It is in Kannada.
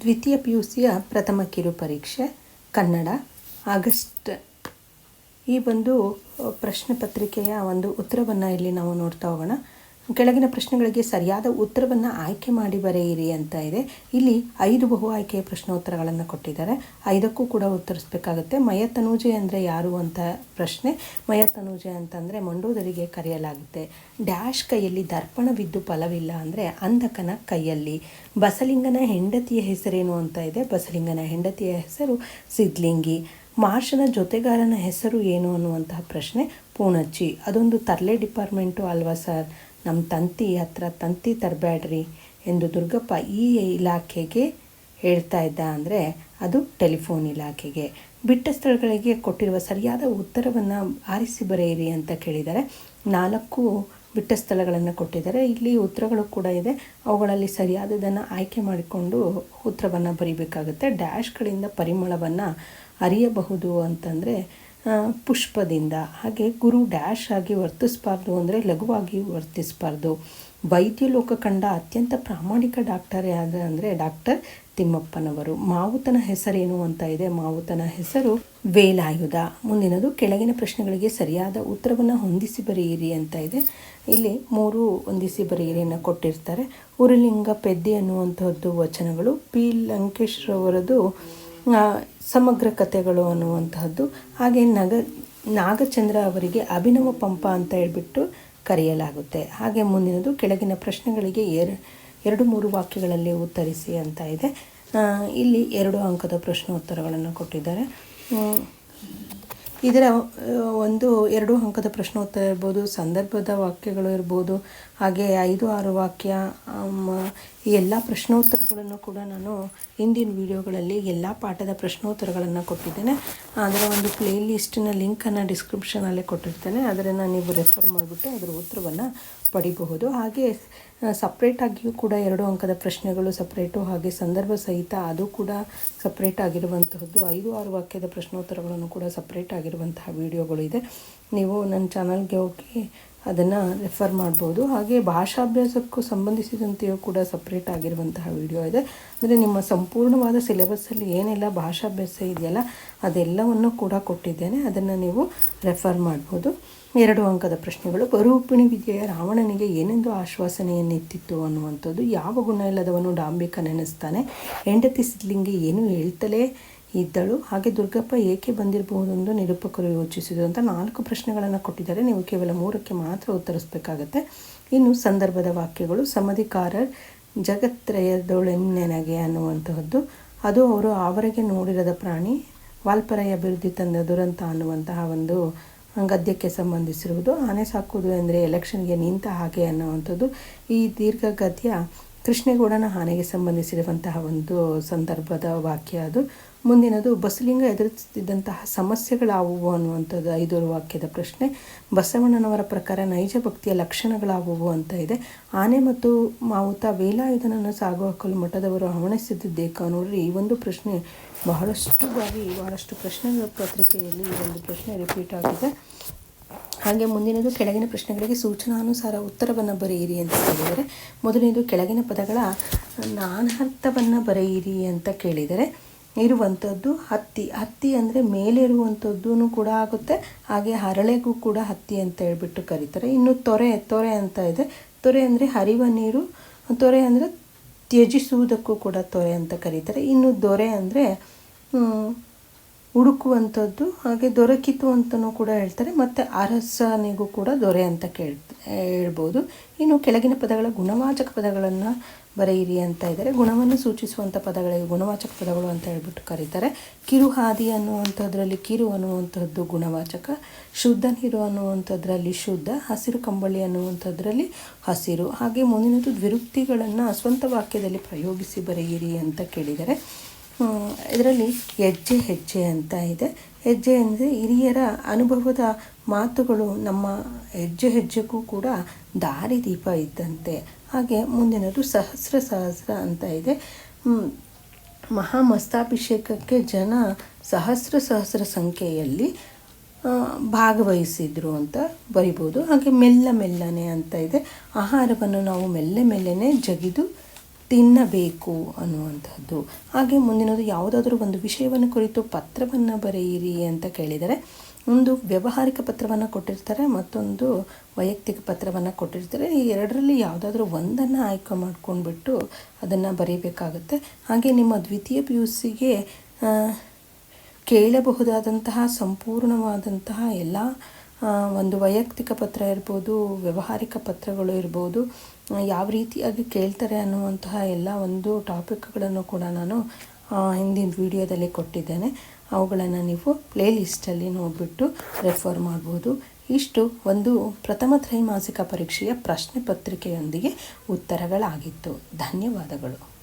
ದ್ವಿತೀಯ ಪಿ ಯು ಸಿಯ ಪ್ರಥಮ ಕಿರು ಪರೀಕ್ಷೆ, ಕನ್ನಡ, ಆಗಸ್ಟ್. ಈ ಒಂದು, ಪ್ರಶ್ನೆ ಪತ್ರಿಕೆಯ ಒಂದು ಉತ್ತರವನ್ನು ಇಲ್ಲಿ ನಾವು ನೋಡ್ತಾ ಹೋಗೋಣ. ಕೆಳಗಿನ ಪ್ರಶ್ನೆಗಳಿಗೆ ಸರಿಯಾದ ಉತ್ತರವನ್ನು ಆಯ್ಕೆ ಮಾಡಿ ಬರೆಯಿರಿ ಅಂತ ಇದೆ. ಇಲ್ಲಿ ಐದು ಬಹು ಆಯ್ಕೆಯ ಪ್ರಶ್ನೋತ್ತರಗಳನ್ನು ಕೊಟ್ಟಿದ್ದಾರೆ. ಐದಕ್ಕೂ ಕೂಡ ಉತ್ತರಿಸಬೇಕಾಗುತ್ತೆ. ಮಯ ತನುಜೆ ಅಂದರೆ ಯಾರು ಅಂತ ಪ್ರಶ್ನೆ. ಮಯ ತನುಜೆ ಅಂತಂದರೆ ಮಂಡೋದರಿಗೆ ಕರೆಯಲಾಗುತ್ತೆ. ಡ್ಯಾಶ್ ಕೈಯಲ್ಲಿ ದರ್ಪಣವಿದ್ದು ಫಲವಿಲ್ಲ ಅಂದರೆ ಅಂಧಕನ ಕೈಯಲ್ಲಿ. ಬಸಲಿಂಗನ ಹೆಂಡತಿಯ ಹೆಸರೇನು ಅಂತ ಇದೆ. ಬಸಲಿಂಗನ ಹೆಂಡತಿಯ ಹೆಸರು ಸಿದ್ಲಿಂಗಿ. ಮಾರ್ಷನ ಜೊತೆಗಾರನ ಹೆಸರು ಏನು ಅನ್ನುವಂತಹ ಪ್ರಶ್ನೆ ಪೂಣಚ್ಚಿ. ಅದೊಂದು ತರ್ಲೆ ಡಿಪಾರ್ಟ್ಮೆಂಟು ಅಲ್ವಾ ಸರ್? ನಮ್ಮ ತಂತಿ ಹತ್ರ ತಂತಿ ತರಬೇಡ್ರಿ ಎಂದು ದುರ್ಗಪ್ಪ ಈ ಇಲಾಖೆಗೆ ಹೇಳ್ತಾ ಇದ್ದ ಅಂದರೆ ಅದು ಟೆಲಿಫೋನ್ ಇಲಾಖೆಗೆ. ಬಿಟ್ಟ ಸ್ಥಳಗಳಿಗೆ ಕೊಟ್ಟಿರುವ ಸರಿಯಾದ ಉತ್ತರವನ್ನು ಆರಿಸಿ ಬರೆಯಿರಿ ಅಂತ ಕೇಳಿದ್ದಾರೆ. ನಾಲ್ಕು ಬಿಟ್ಟ ಸ್ಥಳಗಳನ್ನು ಕೊಟ್ಟಿದ್ದಾರೆ. ಇಲ್ಲಿ ಉತ್ತರಗಳು ಕೂಡ ಇದೆ. ಅವುಗಳಲ್ಲಿ ಸರಿಯಾದದನ್ನು ಆಯ್ಕೆ ಮಾಡಿಕೊಂಡು ಉತ್ತರವನ್ನು ಬರಿಬೇಕಾಗುತ್ತೆ. ಡ್ಯಾಶ್ಗಳಿಂದ ಪರಿಮಳವನ್ನು ಅರಿಯಬಹುದು ಅಂತಂದರೆ ಪುಷ್ಪದಿಂದ, ಹಾಗೆ ಗುರು ಡ್ಯಾಶ್ ಆಗಿ ವರ್ತಿಸಬಾರ್ದು ಅಂದರೆ ಲಘುವಾಗಿ ವರ್ತಿಸಬಾರ್ದು. ವೈದ್ಯ ಲೋಕ ಕಂಡ ಅತ್ಯಂತ ಪ್ರಾಮಾಣಿಕ ಡಾಕ್ಟರ್ ಯಾರ ಅಂದರೆ ಡಾಕ್ಟರ್ ತಿಮ್ಮಪ್ಪನವರು. ಮಾವುತನ ಹೆಸರೇನು ಅಂತ ಇದೆ? ಮಾವುತನ ಹೆಸರು ವೇಲಾಯುಧ. ಮುಂದಿನದು ಕೆಳಗಿನ ಪ್ರಶ್ನೆಗಳಿಗೆ ಸರಿಯಾದ ಉತ್ತರವನ್ನು ಹೊಂದಿಸಿ ಬರೆಯಿರಿ ಅಂತ ಇದೆ. ಇಲ್ಲಿ ಮೂರು ಹೊಂದಿಸಿ ಬರೆಯಿರಿಯನ್ನು ಕೊಟ್ಟಿರ್ತಾರೆ. ಉರುಲಿಂಗ ಪೆದ್ದೆ ಅನ್ನುವಂಥದ್ದು ವಚನಗಳು. ಪಿ ಲಂಕೇಶ್ರವರದು ಸಮಗ್ರ ಕಥೆಗಳು ಅನ್ನುವಂತಹದ್ದು. ಹಾಗೆ ನಗ, ನಾಗಚಂದ್ರ ಅವರಿಗೆ ಅಭಿನವ ಪಂಪ ಅಂತ ಹೇಳ್ಬಿಟ್ಟು ಕರೆಯಲಾಗುತ್ತೆ. ಹಾಗೆ ಮುಂದಿನದು ಕೆಳಗಿನ ಪ್ರಶ್ನೆಗಳಿಗೆ ಎರ ಎರಡು ಮೂರು ವಾಕ್ಯಗಳಲ್ಲಿ ಉತ್ತರಿಸಿ ಅಂತ ಇದೆ. ಇಲ್ಲಿ ಎರಡು ಅಂಕದ ಪ್ರಶ್ನೋತ್ತರಗಳನ್ನು ಕೊಟ್ಟಿದ್ದಾರೆ. ಇದರ, ಒಂದು ಎರಡು ಅಂಕದ ಪ್ರಶ್ನೋತ್ತರ ಇರ್ಬೋದು, ಸಂದರ್ಭದ ವಾಕ್ಯಗಳು ಇರ್ಬೋದು, ಹಾಗೆ ಐದು, ಆರು ವಾಕ್ಯ ಈ ಎಲ್ಲ ಪ್ರಶ್ನೋತ್ತರಗಳನ್ನು ಕೂಡ ನಾನು ಹಿಂದಿನ ವಿಡಿಯೋಗಳಲ್ಲಿ ಎಲ್ಲ ಪಾಠದ ಪ್ರಶ್ನೋತ್ತರಗಳನ್ನು ಕೊಟ್ಟಿದ್ದೇನೆ. ಅದರ ಒಂದು ಪ್ಲೇ ಲಿಸ್ಟಿನ ಲಿಂಕನ್ನು ಡಿಸ್ಕ್ರಿಪ್ಷನಲ್ಲೇ ಕೊಟ್ಟಿರ್ತೇನೆ. ಅದರನ್ನು ನೀವು ರೆಫರ್ ಮಾಡಿಬಿಟ್ಟು ಅದರ ಉತ್ತರವನ್ನು ಪಡಿಬಹುದು. ಹಾಗೆ ಸಪ್ರೇಟಾಗಿಯೂ ಕೂಡ ಎರಡು ಅಂಕದ ಪ್ರಶ್ನೆಗಳು ಸಪ್ರೇಟು ಹಾಗೆ ಸಂದರ್ಭ ಸಹಿತ ಅದು ಕೂಡ ಸಪ್ರೇಟ್ ಆಗಿರುವಂತಹದ್ದು. ಐದು, ಆರು ವಾಕ್ಯದ ಪ್ರಶ್ನೋತ್ತರಗಳನ್ನು ಕೂಡ ಸಪ್ರೇಟ್ ಆಗಿರುವಂತಹ ವಿಡಿಯೋಗಳು ಇದೆ. ನೀವು ನನ್ನ ಚಾನಲ್ಗೆ ಹೋಗಿ ಅದನ್ನು ರೆಫರ್ ಮಾಡ್ಬೋದು. ಹಾಗೆ ಭಾಷಾಭ್ಯಾಸಕ್ಕೂ ಸಂಬಂಧಿಸಿದಂತೆಯೂ ಕೂಡ ಸಪ್ರೇಟ್ ಆಗಿರುವಂತಹ ವಿಡಿಯೋ ಇದೆ. ಅಂದರೆ ನಿಮ್ಮ ಸಂಪೂರ್ಣವಾದ ಸಿಲೆಬಸ್ಸಲ್ಲಿ ಏನೆಲ್ಲ ಭಾಷಾಭ್ಯಾಸ ಇದೆಯಲ್ಲ ಅದೆಲ್ಲವನ್ನು ಕೂಡ ಕೊಟ್ಟಿದ್ದೇನೆ. ಅದನ್ನು ನೀವು ರೆಫರ್ ಮಾಡ್ಬೋದು. ಎರಡು ಅಂಕದ ಪ್ರಶ್ನೆಗಳು. ಬರೂಪಿಣಿ ವಿದ್ಯೆಯ ರಾವಣನಿಗೆ ಏನೆಂದು ಆಶ್ವಾಸನೆಯನ್ನಿತ್ತಿತ್ತು ಅನ್ನುವಂಥದ್ದು ಯಾವ ಗುಣ ಇಲ್ಲದವನು ಡಾಂಬಿಕ ನೆನೆಸ್ತಾನೆ? ಹೆಂಡತಿ ಸಿದ್ಲಿಂಗಿ ಏನು ಹೇಳ್ತಲೇ ಇದ್ದಳು. ಹಾಗೆ ದುರ್ಗಪ್ಪ ಏಕೆ ಬಂದಿರಬಹುದು ಎಂದು ನಿರೂಪಕರು ಯೋಚಿಸಿದರು ಅಂತ ನಾಲ್ಕು ಪ್ರಶ್ನೆಗಳನ್ನು ಕೊಟ್ಟಿದ್ದಾರೆ. ನೀವು ಕೇವಲ ಮೂರಕ್ಕೆ ಮಾತ್ರ ಉತ್ತರಿಸಬೇಕಾಗತ್ತೆ. ಇನ್ನು ಸಂದರ್ಭದ ವಾಕ್ಯಗಳು, ಸಮಧಿಕಾರರ್ ಜಗತ್ರಯದೊಳೆನೆನಗೆ ಅನ್ನುವಂತಹದ್ದು. ಅದು ಅವರು ಆವರೆಗೆ ನೋಡಿರದ ಪ್ರಾಣಿ, ವಾಲ್ಪರಾಯ ಅಭಿವೃದ್ಧಿ ತಂದ ದುರಂತ ಅನ್ನುವಂತಹ ಒಂದು ಗದ್ಯಕ್ಕೆ ಸಂಬಂಧಿಸಿರುವುದು. ಆನೆ ಸಾಕುವುದು ಅಂದರೆ ಎಲೆಕ್ಷನ್ಗೆ ನಿಂತ ಹಾಗೆ ಅನ್ನುವಂಥದ್ದು. ಈ ದೀರ್ಘ ಗದ್ಯ ಕೃಷ್ಣೇಗೌಡನ ಹಾನಿಗೆ ಸಂಬಂಧಿಸಿರುವಂತಹ ಒಂದು ಸಂದರ್ಭದ ವಾಕ್ಯ ಅದು. ಮುಂದಿನದು, ಬಸಲಿಂಗ ಎದುರಿಸುತ್ತಿದ್ದಂತಹ ಸಮಸ್ಯೆಗಳಾವುವು ಅನ್ನುವಂಥದ್ದು ಐದೂರು ವಾಕ್ಯದ ಪ್ರಶ್ನೆ. ಬಸವಣ್ಣನವರ ಪ್ರಕಾರ ನೈಜ ಭಕ್ತಿಯ ಲಕ್ಷಣಗಳಾವುವು ಅಂತ ಇದೆ. ಆನೆ ಮತ್ತು ಮಾವುತ ವೇಲಾಯುಧನನ್ನು ಸಾಗು ಹಾಕಲು ಮಠದವರು ಹವಣಿಸುತ್ತಿದ್ದೇಕ ನೋಡ್ರಿ, ಈ ಒಂದು ಪ್ರಶ್ನೆ ಬಹಳಷ್ಟು ಬಾರಿ, ಬಹಳಷ್ಟು ಪ್ರಶ್ನೆಗಳ ಪತ್ರಿಕೆಯಲ್ಲಿ ಈ ಒಂದು ಪ್ರಶ್ನೆ ರಿಪೀಟ್ ಆಗಿದೆ. ಹಾಗೆ ಮುಂದಿನದು ಕೆಳಗಿನ ಪ್ರಶ್ನೆಗಳಿಗೆ ಸೂಚನಾನುಸಾರ ಉತ್ತರವನ್ನು ಬರೆಯಿರಿ ಅಂತ ಕೇಳಿದರೆ, ಮೊದಲನೇದು ಕೆಳಗಿನ ಪದಗಳ ನಾನಾರ್ಥವನ್ನು ಬರೆಯಿರಿ ಅಂತ ಕೇಳಿದರೆ, ಇರುವಂಥದ್ದು ಹತ್ತಿ. ಹತ್ತಿ ಅಂದರೆ ಮೇಲಿರುವಂಥದ್ದು ಕೂಡ ಆಗುತ್ತೆ, ಹಾಗೆ ಹರಳೆಗೂ ಕೂಡ ಹತ್ತಿ ಅಂತ ಹೇಳ್ಬಿಟ್ಟು ಕರೀತಾರೆ. ಇನ್ನು ತೊರೆ ತೊರೆ ಅಂತ ಇದೆ. ತೊರೆ ಅಂದರೆ ಹರಿವ ನೀರು, ತೊರೆ ಅಂದರೆ ತ್ಯಜಿಸುವುದಕ್ಕೂ ಕೂಡ ತೊರೆ ಅಂತ ಕರೀತಾರೆ. ಇನ್ನು ದೊರೆ ಅಂದರೆ ಹುಡುಕುವಂಥದ್ದು, ಹಾಗೆ ದೊರಕಿತು ಅಂತಲೂ ಕೂಡ ಹೇಳ್ತಾರೆ. ಮತ್ತು ಅರಸನಿಗೂ ಕೂಡ ದೊರೆ ಅಂತ ಕೇಳ್, ಹೇಳ್ಬೋದು. ಇನ್ನು ಕೆಳಗಿನ ಪದಗಳ ಗುಣವಾಚಕ ಪದಗಳನ್ನು ಬರೆಯಿರಿ ಅಂತ ಇದ್ದಾರೆ. ಗುಣವನ್ನು ಸೂಚಿಸುವಂಥ ಪದಗಳಿಗೆ ಗುಣವಾಚಕ ಪದಗಳು ಅಂತ ಹೇಳ್ಬಿಟ್ಟು ಕರೀತಾರೆ. ಕಿರುಹಾದಿ ಅನ್ನುವಂಥದ್ರಲ್ಲಿ ಕಿರು ಅನ್ನುವಂಥದ್ದು ಗುಣವಾಚಕ. ಶುದ್ಧ ನೀರು ಅನ್ನುವಂಥದ್ರಲ್ಲಿ ಶುದ್ಧ. ಹಸಿರು ಕಂಬಳಿ ಅನ್ನುವಂಥದ್ರಲ್ಲಿ ಹಸಿರು. ಹಾಗೆ ಮುಂದಿನದು ದ್ವಿರುಕ್ತಿಗಳನ್ನು ಸ್ವಂತ ವಾಕ್ಯದಲ್ಲಿ ಪ್ರಯೋಗಿಸಿ ಬರೆಯಿರಿ ಅಂತ ಕೇಳಿದರೆ ಇದರಲ್ಲಿ ಹೆಜ್ಜೆ ಹೆಜ್ಜೆ ಅಂತ ಇದೆ. ಹೆಜ್ಜೆ ಅಂದರೆ ಹಿರಿಯರ ಅನುಭವದ ಮಾತುಗಳು. ನಮ್ಮ ಹೆಜ್ಜೆ ಹೆಜ್ಜೆಗೂ ಕೂಡ ದಾರಿದೀಪ ಇದ್ದಂತೆ. ಹಾಗೆ ಮುಂದಿನದು ಸಹಸ್ರ ಸಹಸ್ರ ಅಂತ ಇದೆ. ಮಹಾಮಸ್ತಾಭಿಷೇಕಕ್ಕೆ ಜನ ಸಹಸ್ರ ಸಹಸ್ರ ಸಂಖ್ಯೆಯಲ್ಲಿ ಭಾಗವಹಿಸಿದ್ರು ಅಂತ ಬರಿಬೋದು. ಹಾಗೆ ಮೆಲ್ಲ ಮೆಲ್ಲನೆ ಅಂತ ಇದೆ. ಆಹಾರವನ್ನು ನಾವು ಮೆಲ್ಲೆ ಮೆಲ್ಲನೆ ಜಗಿದು ತಿನ್ನಬೇಕು ಅನ್ನುವಂಥದ್ದು. ಹಾಗೆ ಮುಂದಿನದು ಯಾವುದಾದ್ರೂ ಒಂದು ವಿಷಯವನ್ನು ಕುರಿತು ಪತ್ರವನ್ನು ಬರೆಯಿರಿ ಅಂತ ಕೇಳಿದರೆ, ಒಂದು ವ್ಯವಹಾರಿಕ ಪತ್ರವನ್ನು ಕೊಟ್ಟಿರ್ತಾರೆ, ಮತ್ತೊಂದು ವೈಯಕ್ತಿಕ ಪತ್ರವನ್ನು ಕೊಟ್ಟಿರ್ತಾರೆ. ಈ ಎರಡರಲ್ಲಿ ಯಾವುದಾದ್ರೂ ಒಂದನ್ನು ಆಯ್ಕೆ ಮಾಡ್ಕೊಂಡ್ಬಿಟ್ಟು ಅದನ್ನು ಬರೀಬೇಕಾಗುತ್ತೆ. ಹಾಗೆ ನಿಮ್ಮ ದ್ವಿತೀಯ ಪಿ ಯು ಸಿಗೆ ಕೇಳಬಹುದಾದಂತಹ, ಸಂಪೂರ್ಣವಾದಂತಹ ಎಲ್ಲ ಒಂದು ವೈಯಕ್ತಿಕ ಪತ್ರ ಇರ್ಬೋದು, ವ್ಯವಹಾರಿಕ ಪತ್ರಗಳು ಇರ್ಬೋದು ಯಾವ ರೀತಿಯಾಗಿ ಕೇಳ್ತಾರೆ ಅನ್ನುವಂತಹ ಎಲ್ಲ ಒಂದು ಟಾಪಿಕ್ಗಳನ್ನು ಕೂಡ ನಾನು ಹಿಂದಿನ ವಿಡಿಯೋದಲ್ಲಿ ಕೊಟ್ಟಿದ್ದೇನೆ. ಅವುಗಳನ್ನು ನೀವು ಪ್ಲೇ ಲಿಸ್ಟಲ್ಲಿ ನೋಡಿಬಿಟ್ಟು ರೆಫರ್ ಮಾಡ್ಬೋದು. ಇಷ್ಟು ಒಂದು ಪ್ರಥಮ ತ್ರೈಮಾಸಿಕ ಪರೀಕ್ಷೆಯ ಪ್ರಶ್ನೆ ಪತ್ರಿಕೆಯೊಂದಿಗೆ ಉತ್ತರಗಳಾಗಿತ್ತು. ಧನ್ಯವಾದಗಳು.